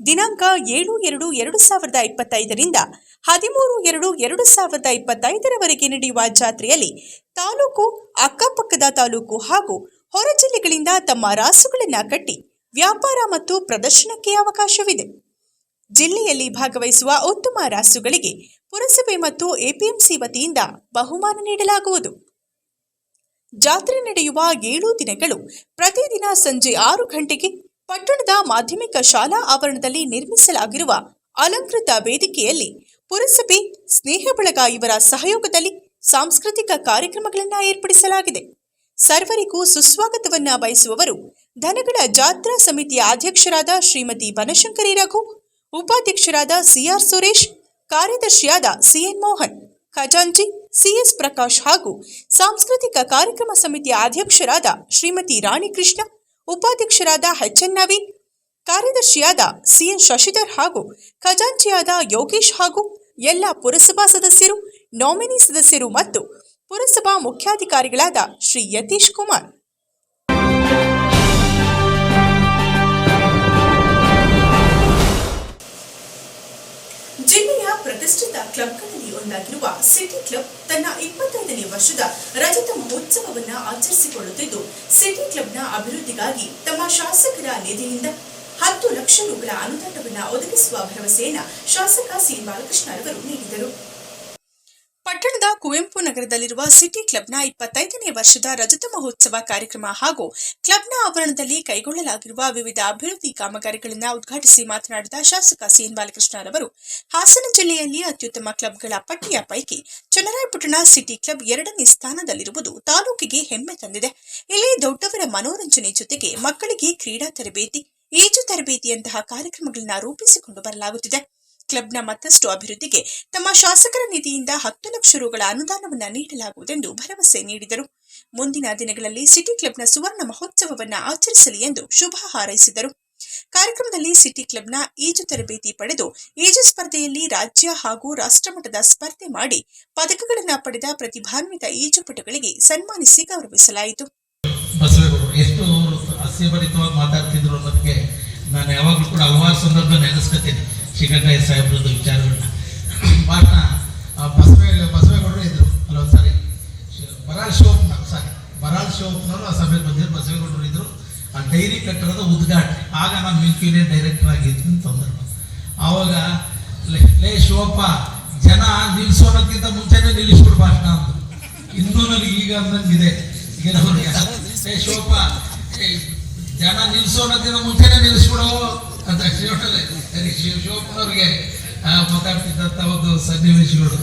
ದಿನಾಂಕ ಏಳು ಎರಡು ಎರಡು ಸಾವಿರದ ಇಪ್ಪತ್ತೈದರಿಂದ ಹದಿಮೂರು ಎರಡು ಎರಡು ಸಾವಿರದ ಇಪ್ಪತ್ತೈದರವರೆಗೆ ನಡೆಯುವ ಜಾತ್ರೆಯಲ್ಲಿ ತಾಲೂಕು, ಅಕ್ಕಪಕ್ಕದ ತಾಲೂಕು ಹಾಗೂ ಹೊರ ಜಿಲ್ಲೆಗಳಿಂದ ತಮ್ಮ ರಾಸುಗಳನ್ನು ಕಟ್ಟಿ ವ್ಯಾಪಾರ ಮತ್ತು ಪ್ರದರ್ಶನಕ್ಕೆ ಅವಕಾಶವಿದೆ. ಜಿಲ್ಲೆಯಲ್ಲಿ ಭಾಗವಹಿಸುವ ಉತ್ತಮ ರಾಸುಗಳಿಗೆ ಪುರಸಭೆ ಮತ್ತು ಎಪಿಎಂಸಿ ವತಿಯಿಂದ ಬಹುಮಾನ ನೀಡಲಾಗುವುದು. ಜಾತ್ರೆ ನಡೆಯುವ ಏಳು ದಿನಗಳು ಪ್ರತಿದಿನ ಸಂಜೆ ಆರು ಗಂಟೆಗೆ ಪಟ್ಟಣದ ಮಾಧ್ಯಮಿಕ ಶಾಲಾ ಆವರಣದಲ್ಲಿ ನಿರ್ಮಿಸಲಾಗಿರುವ ಅಲಂಕೃತ ವೇದಿಕೆಯಲ್ಲಿ ಪುರಸಭೆ, ಸ್ನೇಹ ಬಳಗ ಇವರ ಸಹಯೋಗದಲ್ಲಿ ಸಾಂಸ್ಕೃತಿಕ ಕಾರ್ಯಕ್ರಮಗಳನ್ನು ಏರ್ಪಡಿಸಲಾಗಿದೆ. ಸರ್ವರಿಗೂ ಸುಸ್ವಾಗತವನ್ನ ಬಯಸುವವರು ದನಗಳ ಜಾತ್ರಾ ಸಮಿತಿಯ ಅಧ್ಯಕ್ಷರಾದ ಶ್ರೀಮತಿ ಬನಶಂಕರಿ ರಘು, ಉಪಾಧ್ಯಕ್ಷರಾದ ಸಿಆರ್ ಸುರೇಶ್, ಕಾರ್ಯದರ್ಶಿಯಾದ ಸಿಎನ್ ಮೋಹನ್, ಖಜಾಂಚಿ, ಸಿಎಸ್ ಪ್ರಕಾಶ್ ಹಾಗೂ ಸಾಂಸ್ಕೃತಿಕ ಕಾರ್ಯಕ್ರಮ ಸಮಿತಿಯ ಅಧ್ಯಕ್ಷರಾದ ಶ್ರೀಮತಿ ರಾಣಿ ಕೃಷ್ಣ ಉಪಾಧ್ಯಕ್ಷರಾದ ಎಚ್ಎನ್ ನವೀನ್, ಕಾರ್ಯದರ್ಶಿಯಾದ ಸಿಎನ್ ಶಶಿಧರ್ ಹಾಗೂ ಖಜಾಂಚಿಯಾದ ಯೋಗೇಶ್ ಹಾಗೂ ಎಲ್ಲ ಪುರಸಭಾ ಸದಸ್ಯರು, ನಾಮಿನಿ ಸದಸ್ಯರು ಮತ್ತು ಪುರಸಭಾ ಮುಖ್ಯಾಧಿಕಾರಿಗಳಾದ ಶ್ರೀ ಯತೀಶ್ ಕುಮಾರ್. ಜಿಲ್ಲೆಯ ಪ್ರತಿಷ್ಠಿತ ಕ್ಲಬ್ಗಳಲ್ಲಿ ಒಂದಾಗಿರುವ ಸಿಟಿ ಕ್ಲಬ್ ತನ್ನ ಇಪ್ಪತ್ತೈದನೇ ವರ್ಷದ ರಜತ ಮಹೋತ್ಸವವನ್ನು ಆಚರಿಸಿಕೊಳ್ಳುತ್ತಿದ್ದು ಸಿಟಿ ಕ್ಲಬ್ನ ಅಭಿವೃದ್ಧಿಗಾಗಿ ತಮ್ಮ ಶಾಸಕರ ನಿಧಿಯಿಂದ ಹತ್ತು ಲಕ್ಷ ರೂಪಾಯಿ ಅನುದಾನವನ್ನು ಒದಗಿಸುವ ಭರವಸೆಯನ್ನು ಶಾಸಕ ಸಿ ಬಾಲಕೃಷ್ಣರವರು ನೀಡಿದರು. ಪಟ್ಟಣದ ಕುವೆಂಪು ನಗರದಲ್ಲಿರುವ ಸಿಟಿ ಕ್ಲಬ್ನ ಇಪ್ಪತ್ತೈದನೇ ವರ್ಷದ ರಜತ ಮಹೋತ್ಸವ ಕಾರ್ಯಕ್ರಮ ಹಾಗೂ ಕ್ಲಬ್ನ ಆವರಣದಲ್ಲಿ ಕೈಗೊಳ್ಳಲಾಗಿರುವ ವಿವಿಧ ಅಭಿವೃದ್ಧಿ ಕಾಮಗಾರಿಗಳನ್ನು ಉದ್ಘಾಟಿಸಿ ಮಾತನಾಡಿದ ಶಾಸಕ ಸಿಎನ್ ಬಾಲಕೃಷ್ಣರವರು ಹಾಸನ ಜಿಲ್ಲೆಯಲ್ಲಿ ಅತ್ಯುತ್ತಮ ಕ್ಲಬ್ಗಳ ಪಟ್ಟಿಯ ಪೈಕಿ ಚನ್ನರಾಯಪಟ್ಟಣ ಸಿಟಿ ಕ್ಲಬ್ ಎರಡನೇ ಸ್ಥಾನದಲ್ಲಿರುವುದು ತಾಲೂಕಿಗೆ ಹೆಮ್ಮೆ ತಂದಿದೆ. ಇಲ್ಲಿ ದೊಡ್ಡವರ ಮನೋರಂಜನೆ ಜೊತೆಗೆ ಮಕ್ಕಳಿಗೆ ಕ್ರೀಡಾ ತರಬೇತಿ ಈಜು ತರಬೇತಿಯಂತಹ ಕಾರ್ಯಕ್ರಮಗಳನ್ನು ರೂಪಿಸಿಕೊಂಡು ಬರಲಾಗುತ್ತಿದೆ. ಕ್ಲಬ್ನ ಮತ್ತಷ್ಟು ಅಭಿವೃದ್ಧಿಗೆ ತಮ್ಮ ಶಾಸಕರ ನಿಧಿಯಿಂದ ಹತ್ತು ಲಕ್ಷ ರುಗಳ ಅನುದಾನವನ್ನು ನೀಡಲಾಗುವುದೆಂದು ಭರವಸೆ ನೀಡಿದರು. ಮುಂದಿನ ದಿನಗಳಲ್ಲಿ ಸಿಟಿ ಕ್ಲಬ್ನ ಸುವರ್ಣ ಮಹೋತ್ಸವವನ್ನು ಆಚರಿಸಲಿ ಎಂದು ಶುಭ ಹಾರೈಸಿದರು. ಕಾರ್ಯಕ್ರಮದಲ್ಲಿ ಸಿಟಿ ಕ್ಲಬ್ನ ಈಜು ತರಬೇತಿ ಪಡೆದು ಈಜು ಸ್ಪರ್ಧೆಯಲ್ಲಿ ರಾಜ್ಯ ಹಾಗೂ ರಾಷ್ಟ್ರಮಟ್ಟದ ಸ್ಪರ್ಧೆ ಮಾಡಿ ಪದಕಗಳನ್ನು ಪಡೆದ ಪ್ರತಿಭಾನ್ವಿತ ಈಜುಪಟುಗಳಿಗೆ ಸನ್ಮಾನಿಸಿ ಗೌರವಿಸಲಾಯಿತು. ನಾನು ಯಾವಾಗಲೂ ಕೂಡ ಹಲವಾರು ಸಂದರ್ಭ ನೆನೆಸ್ಕೊತೀನಿ. ಶ್ರೀಕಂಠಯ್ಯ ಸಾಹೇಬ್ರದ್ದು ವಿಚಾರಗಳನ್ನ ಆ, ಬಸವೇ ಬಸವೇಗೌಡರು ಇದ್ದರು ಅಲ್ಲೊಂದು ಸಾರಿ ಬರಾಳ್ ಶಿವಪ್ಪನವರು ಸಾರಿ ಬರಾಳ್ ಶಿವಪ್ಪನವರು ಆ ಸಭೆಗೆ ಬಂದಿದ್ರು ಬಸವೇಗೌಡರು ಇದ್ದರು ಆ ಡೈರಿ ಕಟ್ಟಡದ ಉದ್ಘಾಟನೆ. ಆಗ ನಾನು ಮಿಲ್ಕ್ ಯೂನಿಯನ್ ಡೈರೆಕ್ಟರ್ ಆಗಿದ್ದೀನಿ ತೊಂದರೆ. ಆವಾಗ ಲೇ- ಶಿವಪ್ಪ ಜನ ನಿಲ್ಲಿಸೋದಕ್ಕಿಂತ ಮುಂಚೆನೇ ನಿಲ್ಲಿಸ್ಬಿಡು ಭಾಷಣ ಅಂದರು. ಇನ್ನೂ ನನಗೆ ಈಗ ಅಂದಂಗಿದೆ. ಈಗ ಲೇ ಶಿವಪ್ಪ ಜನ ನಿಲ್ಲಿಸೋದಕ್ಕಿಂತ ಮುಂಚೆನೇ ನಿಲ್ಲಿಸ್ಬಿಡು. ಅಂತ ಶಿವಣ್ಣಲ್ಲಿ ಶಿವ ಶಿವಪ್ಪನವ್ರಿಗೆ ಆ, ಮಾತಾಡ್ತಿದ್ದಂಥ ಒಂದು ಸನ್ನಿವೇಶಗಳು.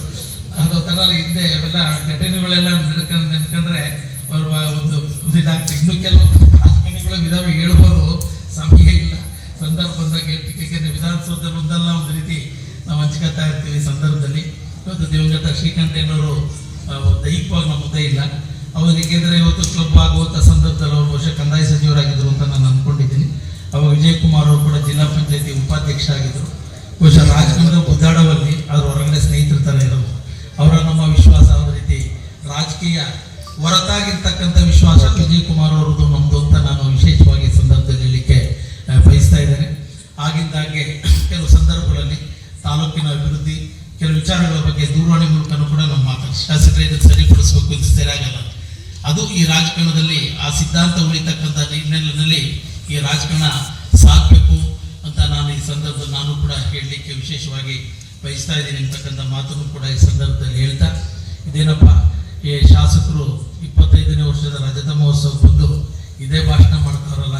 ಅದು ಥರ ಹಿಂದೆ ಅವೆಲ್ಲ ಘಟನೆಗಳೆಲ್ಲ ನಡ್ಕೊಂಡು ನೆನ್ಕೊಂಡ್ರೆ ಅವ್ರ ಒಂದು ಇನ್ನು ಕೆಲವು ಘಟನೆಗಳ ವಿಧಾನ ಹೇಳ್ಬೋದು ಸಮಯ ಇಲ್ಲ. ಸಂದರ್ಭ ಬಂದಾಗ ಹೇಳ್ತಿಕ್ಕೆ ಯಾಕೆಂದ್ರೆ ಒಂದು ರೀತಿ ನಾವು ಹಂಚ್ಕೊತಾ ಇರ್ತೀವಿ ಸಂದರ್ಭದಲ್ಲಿ. ಇವತ್ತು ದಿವಂಗತ ಶ್ರೀಕಂಠಯ್ಯನವರು ಆ, ದೈಹಿಕವಾಗಿ ನಮ್ಮ ಮುಂದೆ ಇಲ್ಲ. ಅವರು ಏಕೆಂದರೆ ಇವತ್ತು ಕ್ಲಬ್ ಆಗುವಂಥ ಸಂದರ್ಭದಲ್ಲಿ ಅವರು ಬಹುಶಃ ಕಂದಾಯ ಸಚಿವರಾಗಿದ್ದರು ಅಂತ ನಾನು ಅಂದ್ಕೊಂಡಿದ್ದೀನಿ. ಅವಾಗ ವಿಜಯಕುಮಾರ್ ಅವರು ಕೂಡ ಜಿಲ್ಲಾ ಪಂಚಾಯತಿ ಉಪಾಧ್ಯಕ್ಷರಾಗಿದ್ದರು ಬಹುಶಃ ರಾಜಕೀಯದ ಒದ್ದಾಡವಲ್ಲಿ ಅದ್ರ ಹೊರಗಡೆ ಸ್ನೇಹಿತರ ಥರ ಇರೋದು ಅವರ ನಮ್ಮ ವಿಶ್ವಾಸ ಆದ ರೀತಿ ರಾಜಕೀಯ ಹೊರತಾಗಿರ್ತಕ್ಕಂಥ ವಿಶ್ವಾಸ ವಿಜಯ್ ಕುಮಾರ್ ಅವರದ್ದು ನಮ್ಮದು ಅಂತ ನಾನು ವಿಶೇಷವಾಗಿ ಸಂದರ್ಭದಲ್ಲಿ ಹೇಳಲಿಕ್ಕೆ ಬಯಸ್ತಾ ಇದ್ದೇನೆ. ಆಗಿಂದಾಗೆ ಕೆಲವು ಸಂದರ್ಭಗಳಲ್ಲಿ ತಾಲೂಕಿನ ಅಭಿವೃದ್ಧಿ, ಕೆಲವು ವಿಚಾರಗಳ ಬಗ್ಗೆ ದೂರವಾಣಿ ಮೂಲಕ ಕೂಡ ನಮ್ಮ ಮಾತಾಡಿ ಶಾಸಕರೇ ಸರಿಪಡಿಸಬೇಕು ಸರಿಯಾಗಲ್ಲ. ಅದು ಈ ರಾಜಕಾರಣದಲ್ಲಿ ಆ ಸಿದ್ಧಾಂತ ಉಳಿತಕ್ಕಂಥ ಹಿನ್ನೆಲೆಯಲ್ಲಿ ಈ ರಾಜಕಾರಣ ಸಾಕಬೇಕು ಅಂತ ನಾನು ಈ ಸಂದರ್ಭದಲ್ಲಿ ನಾನು ಕೂಡ ಹೇಳಲಿಕ್ಕೆ ವಿಶೇಷವಾಗಿ ಬಯಸ್ತಾ ಇದ್ದೀನಿ ಅಂತಕ್ಕಂಥ ಮಾತನ್ನು ಕೂಡ ಈ ಸಂದರ್ಭದಲ್ಲಿ ಹೇಳ್ತಾ. ಇದೇನಪ್ಪ, ಈ ಶಾಸಕರು ಇಪ್ಪತ್ತೈದನೇ ವರ್ಷದ ರಜತ ಮಹೋತ್ಸವ ಬಂದು ಇದೇ ಭಾಷಣ ಮಾಡ್ತಾರಲ್ಲ.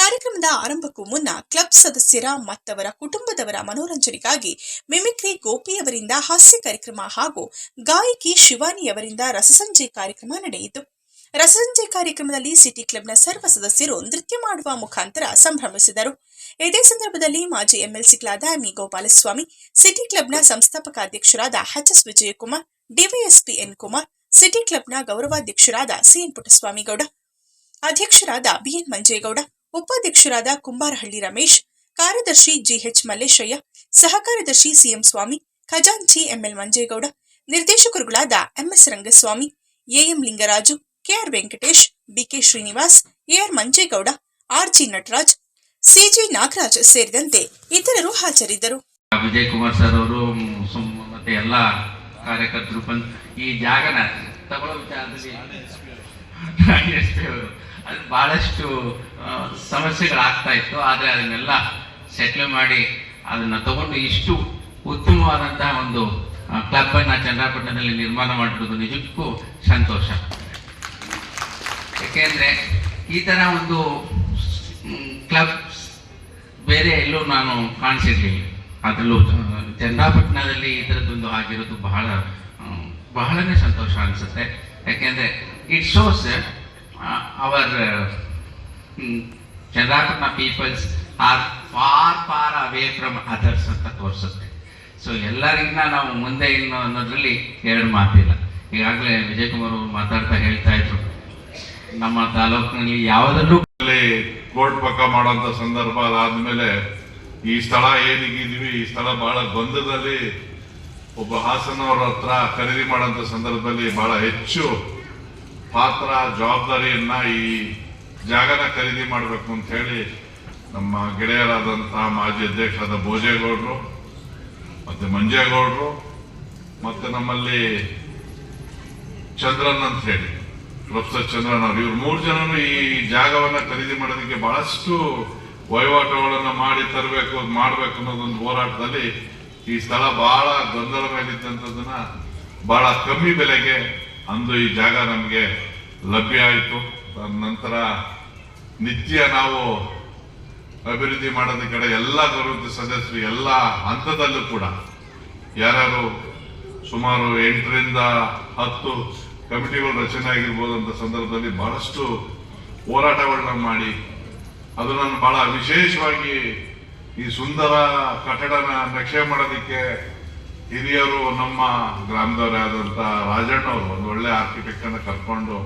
ಕಾರ್ಯಕ್ರಮದ ಆರಂಭಕ್ಕೂ ಮುನ್ನ ಕ್ಲಬ್ ಸದಸ್ಯರ, ಮತ್ತವರ ಕುಟುಂಬದವರ ಮನೋರಂಜನೆಗಾಗಿ ಮಿಮಿಕ್ರಿ ಗೋಪಿಯವರಿಂದ ಹಾಸ್ಯ ಕಾರ್ಯಕ್ರಮ ಹಾಗೂ ಗಾಯಕಿ ಶಿವಾನಿಯವರಿಂದ ರಸಸಂಜೆ ಕಾರ್ಯಕ್ರಮ ನಡೆಯಿತು. ರಸಸಂಜೆ ಕಾರ್ಯಕ್ರಮದಲ್ಲಿ ಸಿಟಿ ಕ್ಲಬ್ನ ಸರ್ವ ಸದಸ್ಯರು ನೃತ್ಯ ಮಾಡುವ ಮುಖಾಂತರ ಸಂಭ್ರಮಿಸಿದರು. ಇದೇ ಸಂದರ್ಭದಲ್ಲಿ ಮಾಜಿ ಎಂಎಲ್ಸಿಗಳಾದ ಎಂಇ ಗೋಪಾಲಸ್ವಾಮಿ, ಸಿಟಿ ಕ್ಲಬ್ನ ಸಂಸ್ಥಾಪಕ ಅಧ್ಯಕ್ಷರಾದ H Vijayakumar DYSP N Kumar, city ಕ್ಲಬ್ನ ಗೌರವಾಧ್ಯಕ್ಷರಾದ ಸಿಎನ್ ಪುಟ್ಟಸ್ವಾಮಿಗೌಡ, ಅಧ್ಯಕ್ಷರಾದ ಬಿಎನ್ ಮಂಜೇಗೌಡ, ಉಪಾಧ್ಯಕ್ಷರಾದ ಕುಂಬಾರಹಳ್ಳಿ ರಮೇಶ್, ಕಾರ್ಯದರ್ಶಿ ಜಿಎಚ್ ಮಲ್ಲೇಶಯ್ಯ ಸಹ ಕಾರ್ಯದರ್ಶಿ ಸಿಎಂ ಸ್ವಾಮಿ, ಖಜಾಂಚಿ ML Manjegowda, ನಿರ್ದೇಶಕರುಗಳಾದ MS Rangaswamy AM Lingaraju KR Venkatesh BK Srinivas AR Manjegowda RG Nataraj CG Nagaraj ಸೇರಿದಂತೆ ಇತರರು ಹಾಜರಿದ್ದರು. ವಿಜಯ್ ಕುಮಾರ್ ಸರ್ ಅವರು ಮತ್ತೆ ಎಲ್ಲ ಕಾರ್ಯಕರ್ತರು ಈ ಜಾಗನ ಅದು ಬಹಳಷ್ಟು ಸಮಸ್ಯೆಗಳಾಗ್ತಾ ಇತ್ತು. ಆದರೆ ಅದನ್ನೆಲ್ಲ ಸೆಟ್ಲ್ ಮಾಡಿ ಅದನ್ನ ತಗೊಂಡು ಇಷ್ಟು ಉತ್ತಮವಾದಂತಹ ಒಂದು ಕ್ಲಬ್ ಅನ್ನ ಚಂದ್ರಪಟ್ಟಣದಲ್ಲಿ ನಿರ್ಮಾಣ ಮಾಡಿರೋದು ನಿಜಕ್ಕೂ ಸಂತೋಷ. ಯಾಕೆಂದ್ರೆ ಈ ಥರ ಒಂದು ಕ್ಲಬ್ ಬೇರೆ ಎಲ್ಲೂ ನಾನು ಕಾಣಿಸಿರ್ಲಿಲ್ಲ. ಅದರಲ್ಲೂ ಚಂದಾಪಟ್ಟಣದಲ್ಲಿ ಈ ಥರದ್ದೊಂದು ಆಗಿರೋದು ಬಹಳ ಬಹಳನೇ ಸಂತೋಷ ಅನಿಸುತ್ತೆ. ಯಾಕೆಂದರೆ it shows our Chandrapattana peoples are for for away from others ಅಂತ ತೋರಿಸುತ್ತೆ. ಸೊ ಎಲ್ಲರಿಗಿನ್ನ ನಾವು ಮುಂದೆ ಇನ್ನು ಅನ್ನೋದ್ರಲ್ಲಿ ಎರಡು ಮಾತಿಲ್ಲ. ಈಗಾಗಲೇ ವಿಜಯಕುಮಾರ್ ಅವರು ಮಾತಾಡ್ತಾ ಹೇಳ್ತಾ ಇದ್ರು. ನಮ್ಮ ತಾಲೂಕಿನಲ್ಲಿ ಯಾವುದನ್ನು ಕೋರ್ಟ್ ಪಕ್ಕ ಮಾಡುವಂತ ಸಂದರ್ಭ ಅದಾದ್ಮೇಲೆ ಈ ಸ್ಥಳ ಏನಿಗಿದೀವಿ ಈ ಸ್ಥಳ ಬಹಳ ಗೊಂದದಲ್ಲಿ ಒಬ್ಬ ಹಾಸನವ್ರ ಹತ್ರ ಖರೀದಿ ಮಾಡೋಂಥ ಸಂದರ್ಭದಲ್ಲಿ ಬಹಳ ಹೆಚ್ಚು ಪಾತ್ರ, ಜವಾಬ್ದಾರಿಯನ್ನ ಈ ಜಾಗನ ಖರೀದಿ ಮಾಡಬೇಕು ಅಂತ ಹೇಳಿ ನಮ್ಮ ಗೆಳೆಯರಾದಂತಹ ಮಾಜಿ ಅಧ್ಯಕ್ಷರಾದ ಭೋಜೇಗೌಡರು, ಮತ್ತೆ ಮಂಜೇಗೌಡರು, ಮತ್ತೆ ನಮ್ಮಲ್ಲಿ ಚಂದ್ರನ್ ಅಂತ ಹೇಳಿ. ಪ್ರೊಫೆಸರ್ ಚಂದ್ರನ್ ಅವರು ಇವ್ರು ಮೂರು ಜನನು ಈ ಜಾಗವನ್ನ ಖರೀದಿ ಮಾಡೋದಕ್ಕೆ ಬಹಳಷ್ಟು ವಹಿವಾಟುಗಳನ್ನು ಮಾಡಿ ತರಬೇಕು ಮಾಡಬೇಕು ಅನ್ನೋದೊಂದು ಹೋರಾಟದಲ್ಲಿ ಈ ಸ್ಥಳ ಬಹಳ ಗೊಂದಲ ಬಹಳ ಕಮ್ಮಿ ಬೆಲೆಗೆ ಅಂದು ಈ ಜಾಗ ನಮಗೆ ಲಭ್ಯ ಆಯಿತು. ನಂತರ ನಿತ್ಯ ನಾವು ಅಭಿವೃದ್ಧಿ ಮಾಡೋದ ಕಡೆ ಎಲ್ಲ ಗೌರವ ಸದಸ್ಯರು ಎಲ್ಲ ಹಂತದಲ್ಲೂ ಕೂಡ ಯಾರ್ಯಾರು ಸುಮಾರು ಎಂಟರಿಂದ ಹತ್ತು ಕಮಿಟಿಗಳು ರಚನೆ ಅಂತ ಸಂದರ್ಭದಲ್ಲಿ ಬಹಳಷ್ಟು ಹೋರಾಟಗಳನ್ನ ಮಾಡಿ ಅದು ನಾನು ಬಹಳ ವಿಶೇಷವಾಗಿ ಈ ಸುಂದರ ಕಟ್ಟಡನ ನಕ್ಷೆ ಮಾಡೋದಕ್ಕೆ ಹಿರಿಯರು ನಮ್ಮ ಗ್ರಾಮದವರೇ ಆದಂತ ರಾಜಣ್ಣವರು ಒಂದು ಒಳ್ಳೆ ಆರ್ಕಿಟೆಕ್ಟ್ ಅನ್ನ ಕರ್ಕೊಂಡು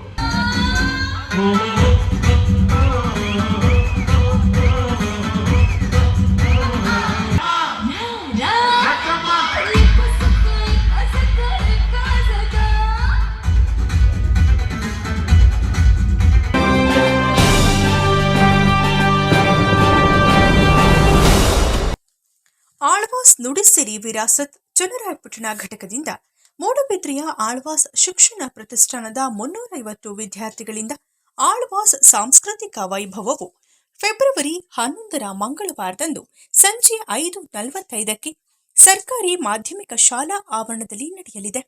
ನುಡಿಸಿರಿ ವಿರಾಸತ್ ಚನ್ನರಾಯಪಟ್ಟಣ ಘಟಕದಿಂದ ಮೂಡಬಿದ್ರಿಯ ಆಳ್ವಾಸ್ ಶಿಕ್ಷಣ ಪ್ರತಿಷ್ಠಾನದ ಮುನ್ನೂರೈವತ್ತು ವಿದ್ಯಾರ್ಥಿಗಳಿಂದ ಆಳ್ವಾಸ್ ಸಾಂಸ್ಕೃತಿಕ ವೈಭವವು ಫೆಬ್ರವರಿ ಹನ್ನೊಂದರ ಮಂಗಳವಾರದಂದು ಸಂಜೆ ಐದು ನಲವತ್ತೈದಕ್ಕೆ ಸರ್ಕಾರಿ ಮಾಧ್ಯಮಿಕ ಶಾಲಾ ಆವರಣದಲ್ಲಿ ನಡೆಯಲಿದೆ.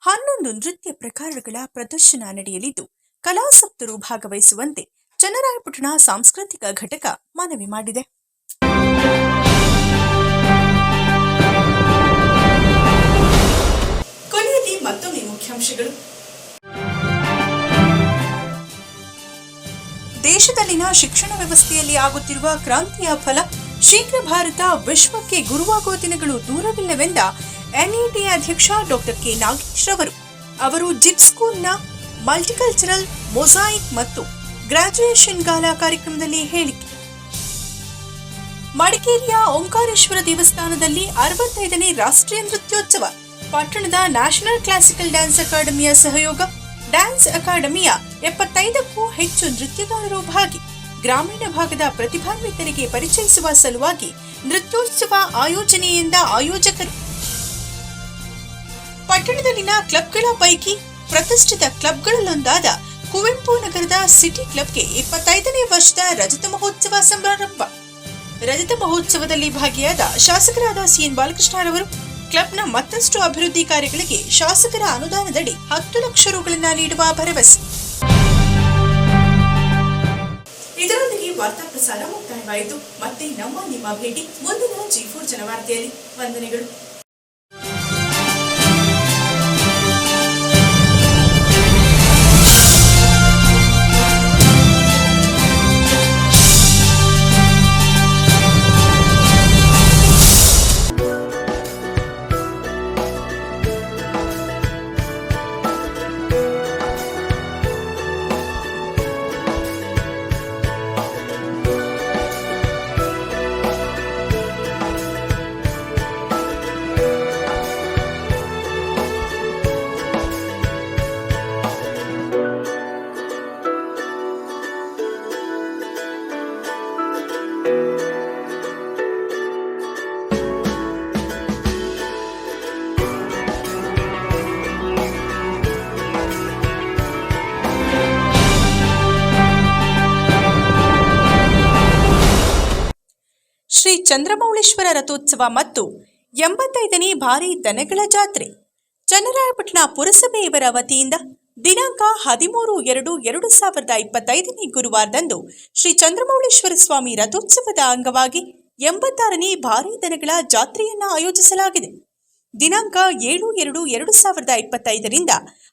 ಹನ್ನೊಂದು ನೃತ್ಯ ಪ್ರಕಾರಗಳ ಪ್ರದರ್ಶನ ನಡೆಯಲಿದ್ದು ಕಲಾಸಕ್ತರು ಭಾಗವಹಿಸುವಂತೆ ಚನ್ನರಾಯಪಟ್ಟಣ ಸಾಂಸ್ಕೃತಿಕ ಘಟಕ ಮನವಿ ಮಾಡಿದೆ. ಮತ್ತೊಮ್ಮೆ ಮುಖ್ಯಾಂಶಗಳು. ದೇಶದಲ್ಲಿನ ಶಿಕ್ಷಣ ವ್ಯವಸ್ಥೆಯಲ್ಲಿ ಆಗುತ್ತಿರುವ ಕ್ರಾಂತಿಯ ಫಲ ಶೀಘ್ರ ಭಾರತ ವಿಶ್ವಕ್ಕೆ ಗುರುವಾಗುವ ದಿನಗಳು ದೂರವಿಲ್ಲವೆಂದ ಎನ್ಇಟಿ ಅಧ್ಯಕ್ಷ ಡಾಕ್ಟರ್ ಕೆ ನಾಗೇಶ್ ರವರು. ಅವರು ಜಿಪ್ ಸ್ಕೂಲ್ನ ಮಲ್ಟಿಕಲ್ಚರಲ್, ಮೊಸಾಯಿಕ್ ಮತ್ತು ಗ್ರಾಜುಯೇಷನ್ ಗಾಲಾ ಕಾರ್ಯಕ್ರಮದಲ್ಲಿ ಹೇಳಿಕೆ. ಮಡಿಕೇರಿಯ ಓಂಕಾರೇಶ್ವರ ದೇವಸ್ಥಾನದಲ್ಲಿ ಅರವತ್ತೈದನೇ ರಾಷ್ಟ್ರೀಯ ನೃತ್ಯೋತ್ಸವ ಪಟ್ಟಣದ ನ್ಯಾಷನಲ್ ಕ್ಲಾಸಿಕಲ್ ಡ್ಯಾನ್ಸ್ ಅಕಾಡೆಮಿಯ ಸಹಯೋಗ ಡ್ಯಾನ್ಸ್ ಅಕಾಡೆಮಿಯ ಎಪ್ಪತ್ತೈದಕ್ಕೂ ಹೆಚ್ಚು ನೃತ್ಯಗಾರರು ಭಾಗಿ. ಗ್ರಾಮೀಣ ಭಾಗದ ಪ್ರತಿಭಾನ್ವಿತರಿಗೆ ಪರಿಚಯಿಸುವ ಸಲುವಾಗಿ ನೃತ್ಯೋತ್ಸವ ಆಯೋಜನೆಯಿಂದ ಆಯೋಜಕರು. ಪಟ್ಟಣದಲ್ಲಿನ ಕ್ಲಬ್ಗಳ ಪೈಕಿ ಪ್ರತಿಷ್ಠಿತ ಕ್ಲಬ್ಗಳಲ್ಲೊಂದಾದ ಕುವೆಂಪು ನಗರದ ಸಿಟಿ ಕ್ಲಬ್ಗೆ ಇಪ್ಪತ್ತೈದನೇ ವರ್ಷದ ರಜತ ಮಹೋತ್ಸವ ಸಮಾರಂಭ. ರಜತ ಮಹೋತ್ಸವದಲ್ಲಿ ಭಾಗಿಯಾದ ಶಾಸಕರಾದ ಸಿಎನ್ ಬಾಲಕೃಷ್ಣರವರು ಕ್ಲಬ್ನ ಮತ್ತಷ್ಟು ಅಭಿವೃದ್ಧಿ ಕಾರ್ಯಗಳಿಗೆ ಶಾಸಕರ ಅನುದಾನದಡಿ ಹತ್ತು ಲಕ್ಷ ರುಗಳನ್ನ ನೀಡುವ ಭರವಸೆ. ಇದರೊಂದಿಗೆ ವಾರ್ತಾ ಪ್ರಸಾರ ಮುಕ್ತಾಯವಾಯಿತು. ಮತ್ತೆ ನಮ್ಮ ನಿಮ್ಮ ಭೇಟಿ ಮುಂದಿನ ಜಿ ಫೋರ್ ಜನವಾರ್ತೆಯಲ್ಲಿ. ವಂದನೆಗಳು. ಶ್ರೀ ಚಂದ್ರಮೌಳೇಶ್ವರ ರಥೋತ್ಸವ ಮತ್ತು ಎಂಬತ್ತೈದನೇ ಭಾರಿ ದನಗಳ ಜಾತ್ರೆ. ಚನ್ನರಾಯಪಟ್ಟಣ ಪುರಸಭೆಯವರ ವತಿಯಿಂದ ದಿನಾಂಕ ಹದಿಮೂರು ಎರಡು ಎರಡು ಸಾವಿರದ ಇಪ್ಪತ್ತೈದನೇ ಗುರುವಾರದಂದು ಶ್ರೀ ಚಂದ್ರಮೌಳೇಶ್ವರ ಸ್ವಾಮಿ ರಥೋತ್ಸವದ ಅಂಗವಾಗಿ ಎಂಬತ್ತಾರನೇ ಭಾರಿ ದನಗಳ ಜಾತ್ರೆಯನ್ನು ಆಯೋಜಿಸಲಾಗಿದೆ. ದಿನಾಂಕ ಏಳು ಎರಡು ಎರಡು ಸಾವಿರದ ಇಪ್ಪತ್ತೈದರಿಂದ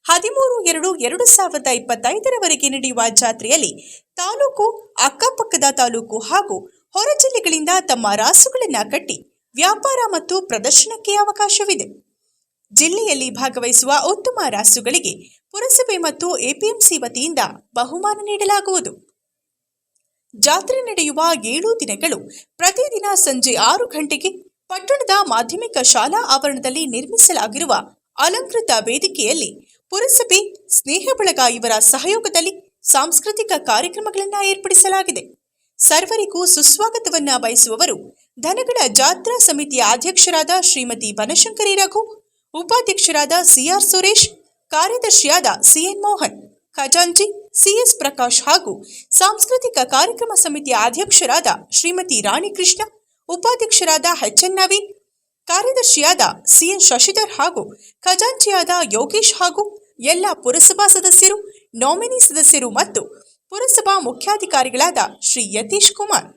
ಹದಿಮೂರು ಎರಡು ಎರಡು ಸಾವಿರದ ಇಪ್ಪತ್ತೈದರವರೆಗೆ ನಡೆಯುವ ಜಾತ್ರೆಯಲ್ಲಿ ತಾಲೂಕು, ಅಕ್ಕಪಕ್ಕದ ತಾಲೂಕು ಹಾಗೂ ಹೊರ ಜಿಲ್ಲೆಗಳಿಂದ ತಮ್ಮ ರಾಸುಗಳನ್ನು ಕಟ್ಟಿ ವ್ಯಾಪಾರ ಮತ್ತು ಪ್ರದರ್ಶನಕ್ಕೆ ಅವಕಾಶವಿದೆ. ಜಿಲ್ಲೆಯಲ್ಲಿ ಭಾಗವಹಿಸುವ ಉತ್ತಮ ರಾಸುಗಳಿಗೆ ಪುರಸಭೆ ಮತ್ತು ಎಪಿಎಂಸಿ ವತಿಯಿಂದ ಬಹುಮಾನ ನೀಡಲಾಗುವುದು. ಜಾತ್ರೆ ನಡೆಯುವ ಏಳು ದಿನಗಳು ಪ್ರತಿದಿನ ಸಂಜೆ ಆರು ಗಂಟೆಗೆ ಪಟ್ಟಣದ ಮಾಧ್ಯಮಿಕ ಶಾಲಾ ಆವರಣದಲ್ಲಿ ನಿರ್ಮಿಸಲಾಗಿರುವ ಅಲಂಕೃತ ವೇದಿಕೆಯಲ್ಲಿ ಪುರಸಭೆ ಸ್ನೇಹ ಬಳಗ ಇವರ ಸಹಯೋಗದಲ್ಲಿ ಸಾಂಸ್ಕೃತಿಕ ಕಾರ್ಯಕ್ರಮಗಳನ್ನು ಏರ್ಪಡಿಸಲಾಗಿದೆ. ಸರ್ವರಿಗೂ ಸುಸ್ವಾಗತವನ್ನ ಬಯಸುವವರು ದನಗಳ ಜಾತ್ರಾ ಸಮಿತಿಯ ಅಧ್ಯಕ್ಷರಾದ ಶ್ರೀಮತಿ ಬನಶಂಕರಿ ರಘು, ಉಪಾಧ್ಯಕ್ಷರಾದ ಸಿಆರ್ ಸುರೇಶ್, ಕಾರ್ಯದರ್ಶಿಯಾದ ಸಿಎನ್ ಮೋಹನ್, ಖಜಾಂಚಿ, ಸಿಎಸ್ ಪ್ರಕಾಶ್ ಹಾಗೂ ಸಾಂಸ್ಕೃತಿಕ ಕಾರ್ಯಕ್ರಮ ಸಮಿತಿಯ ಅಧ್ಯಕ್ಷರಾದ ಶ್ರೀಮತಿ ರಾಣಿ ಕೃಷ್ಣ ಉಪಾಧ್ಯಕ್ಷರಾದ ಎಚ್ಎನ್ ನವೀನ್, ಕಾರ್ಯದರ್ಶಿಯಾದ ಸಿಎನ್ ಶಶಿಧರ್ ಹಾಗೂ ಖಜಾಂಚಿಯಾದ ಯೋಗೇಶ್ ಹಾಗೂ ಎಲ್ಲ ಪುರಸಭಾ ಸದಸ್ಯರು, ನಾಮಿನಿ ಸದಸ್ಯರು ಮತ್ತು ಪುರಸಭಾ ಮುಖ್ಯಾಧಿಕಾರಿಗಳಾದ ಶ್ರೀ ಯತೀಶ್ ಕುಮಾರ್